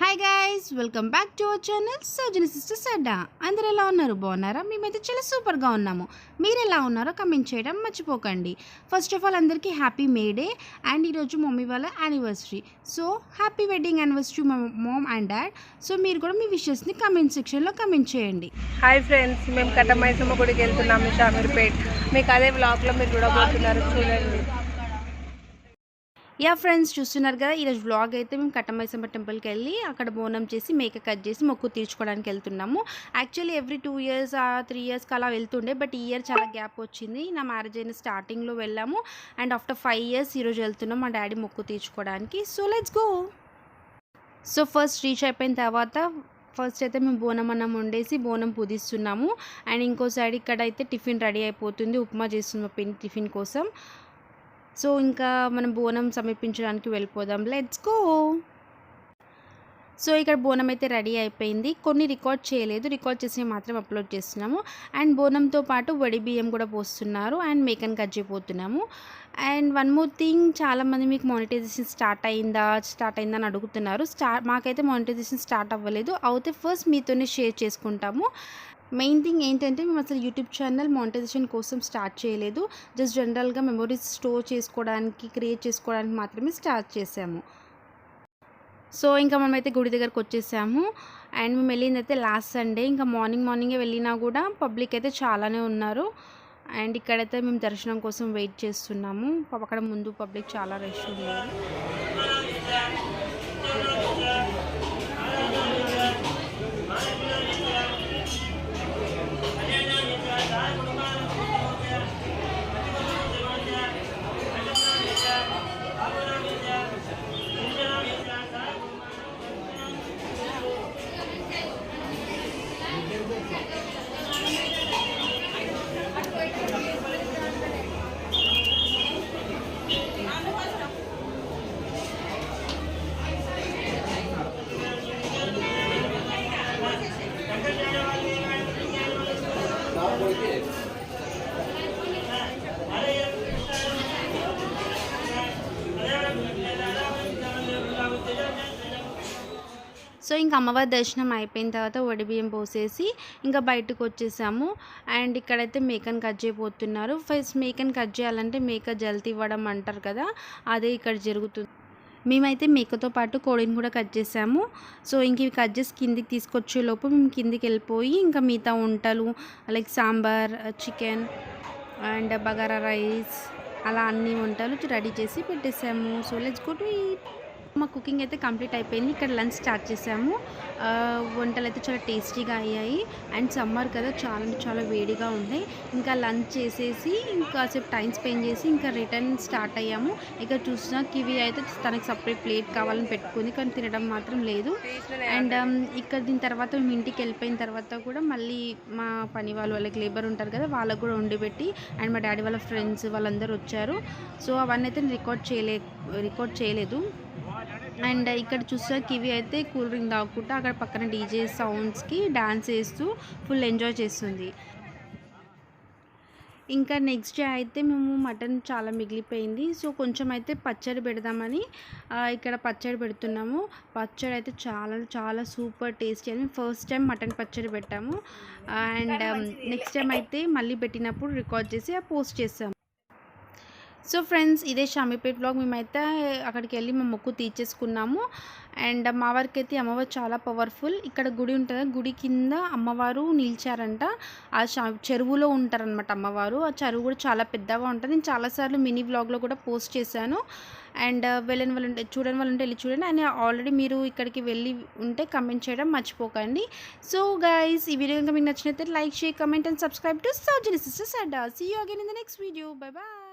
Hi guys welcome back to our channel Soujani sister సడ్డా అందరు ఎలా ఉన్నారు? బాగున్నారా? మేమైతే చాలా సూపర్గా ఉన్నాము. మీరు ఎలా ఉన్నారో కమెంట్ చేయడం మర్చిపోకండి. ఫస్ట్ ఆఫ్ ఆల్ అందరికీ హ్యాపీ మే డే అండ్ ఈరోజు మమ్మీ వాళ్ళ anniversary so happy wedding anniversary మా మామ్ అండ్ డాడ్ సో మీరు కూడా మీ విషెస్ని కమెంట్ సెక్షన్లో కమెంట్ చేయండి. హాయ్ ఫ్రెండ్స్ మేము కట్టమైసమ్మ గుడికి వెళ్తున్నాము షామీర్పేట్ మీకు అదే బ్లాగ్లో మీరు చూడబోతున్నారు చూడండి. యా ఫ్రెండ్స్ చూస్తున్నారు కదా ఈరోజు వ్లాగ్ అయితే మేము కట్టమైసమ్మ టెంపుల్కి వెళ్ళి అక్కడ బోనం చేసి మేక కట్ చేసి మొక్కు తీర్చుకోవడానికి వెళ్తున్నాము. Actually every two years three ఇయర్స్కి అలా వెళ్తుండే బట్ ఈ ఇయర్ చాలా గ్యాప్ వచ్చింది. నా మ్యారేజ్ అయిన స్టార్టింగ్లో వెళ్ళాము అండ్ ఆఫ్టర్ ఫైవ్ ఇయర్స్ ఈరోజు వెళ్తున్నాం మా డాడీ మొక్కు తీర్చుకోవడానికి. So let's go so first reach అయిపోయిన తర్వాత ఫస్ట్ అయితే మేము బోనం అన్నం వండేసి బోనం పుదిస్తున్నాము. అండ్ ఇంకో సైడ్ ఇక్కడ అయితే టిఫిన్ రెడీ అయిపోతుంది ఉప్మా చేస్తున్నాం టిఫిన్ కోసం. సో ఇంకా మనం బోనం సమర్పించడానికి వెళ్ళిపోదాం. Let's go! సో ఇక్కడ బోనం అయితే రెడీ అయిపోయింది. కొన్ని రికార్డ్ చేయలేదు. రికార్డ్ చేసి మాత్రం అప్లోడ్ చేస్తున్నాము. అండ్ బోనంతో పాటు వడి బియ్యం కూడా పోస్తున్నారు. And మేకన్ cut and one more thing చాలామంది మీకు మానిటైజేషన్ స్టార్ట్ అయిందా స్టార్ట్ అయిందా అని అడుగుతున్నారు. స్టార్ట్ మాకైతే మానిటైజేషన్ స్టార్ట్ అవ్వలేదు. అయితే ఫస్ట్ మీతోనే షేర్ చేసుకుంటాము. మెయిన్ థింగ్ ఏంటంటే మేము అసలు యూట్యూబ్ ఛానల్ మానిటైజేషన్ కోసం స్టార్ట్ చేయలేదు. జస్ట్ జనరల్గా మెమొరీస్ స్టోర్ చేసుకోవడానికి క్రియేట్ చేసుకోవడానికి మాత్రమే స్టార్ట్ చేసాము. సో ఇంకా మనమైతే గుడి దగ్గరకు వచ్చేసాము. అండ్ మేము వెళ్ళింది అయితే లాస్ట్ సండే. ఇంకా మార్నింగ్ మార్నింగే వెళ్ళినా కూడా పబ్లిక్ అయితే చాలానే ఉన్నారు. అండ్ ఇక్కడైతే మేము దర్శనం కోసం వెయిట్ చేస్తున్నాము. అక్కడ ముందు పబ్లిక్ చాలా రష్ ఉన్నారు. సో ఇంకా అమ్మవారి దర్శనం అయిపోయిన తర్వాత వడిబియ్యం పోసేసి ఇంకా బయటకు వచ్చేసాము. అండ్ ఇక్కడైతే మేకను కట్ చేయబోతున్నారు. ఫస్ట్ మేకను కట్ చేయాలంటే మేక జల్తి ఇవ్వడం అంటారు కదా అదే ఇక్కడ జరుగుతుంది. మేమైతే మేకతో పాటు కోడిని కూడా కట్ చేసాము. సో ఇంక ఇవి కట్ చేసి కిందికి తీసుకొచ్చే లోపు మేము కిందికి వెళ్ళిపోయి ఇంకా మిగతా వంటలు like sambar chicken and bagara rice అలా అన్ని వంటలు రెడీ చేసి పెట్టేసాము. So let's go to eat. మా కుకింగ్ అయితే కంప్లీట్ అయిపోయింది. ఇక్కడ లంచ్ స్టార్ట్ చేసాము. వంటలు అయితే చాలా టేస్టీగా అయ్యాయి. అండ్ సమ్మర్ కదా చాలా అంటే చాలా వేడిగా ఉన్నాయి ఇంకా లంచ్ చేసేసి ఇంకా సేపు టైం స్పెండ్ చేసి ఇంకా రిటర్న్ స్టార్ట్ అయ్యాము. ఇక్కడ చూసిన కివి అయితే తనకి సపరేట్ ప్లేట్ కావాలని పెట్టుకుంది కానీ తినడం మాత్రం లేదు. అండ్ ఇక్కడ దీని తర్వాత మేము ఇంటికి వెళ్ళిపోయిన తర్వాత కూడా మళ్ళీ మా పని వాళ్ళు వాళ్ళకి లేబర్ ఉంటారు కదా వాళ్ళకు కూడా వండి పెట్టి అండ్ మా డాడీ వాళ్ళ ఫ్రెండ్స్ వాళ్ళందరూ వచ్చారు. సో అవన్నీ అయితే రికార్డ్ చేయలే రికార్డ్ చేయలేదు. అండ్ ఇక్కడ చూస్తే కివి అయితే కూల్ డ్రింక్ తాగుకుంటూ అక్కడ పక్కన డీజే సౌండ్స్కి డాన్స్ వేస్తూ ఫుల్ ఎంజాయ్ చేస్తుంది. ఇంకా నెక్స్ట్ డే అయితే మేము మటన్ చాలా మిగిలిపోయింది. సో కొంచెం అయితే పచ్చడి పెడదామని ఇక్కడ పచ్చడి పెడుతున్నాము. పచ్చడి అయితే చాలా చాలా సూపర్ టేస్టీ అని ఫస్ట్ టైం మటన్ పచ్చడి పెట్టాము. అండ్ నెక్స్ట్ టైం అయితే మళ్ళీ పెట్టినప్పుడు రికార్డ్ చేసి ఆ పోస్ట్ చేసాము సో ఫ్రెండ్స్ ఇదే షామీపేట్ బ్లాగ్. మేమైతే అక్కడికి వెళ్ళి మేము మొక్కు తీర్చేసుకున్నాము. అండ్ మా వారికి అయితే అమ్మవారు చాలా పవర్ఫుల్. ఇక్కడ గుడి ఉంటుంది గుడి కింద అమ్మవారు నిలిచారంట. ఆ షా చెరువులో ఉంటారనమాట అమ్మవారు. ఆ చెరువు కూడా చాలా పెద్దగా ఉంటుంది. నేను చాలాసార్లు మినీ బ్లాగ్లో కూడా పోస్ట్ చేశాను. అండ్ వెళ్ళని వాళ్ళు ఉంటే చూడని వాళ్ళు ఉంటే వెళ్ళి చూడండి. అండ్ ఆల్రెడీ మీరు ఇక్కడికి వెళ్ళి ఉంటే కమెంట్ చేయడం మర్చిపోకండి. సో గైస్ ఈ వీడియో కనుక మీకు నచ్చినట్లయితే like share comment and subscribe to Soujan sisters Adda see you again in the next video bye bye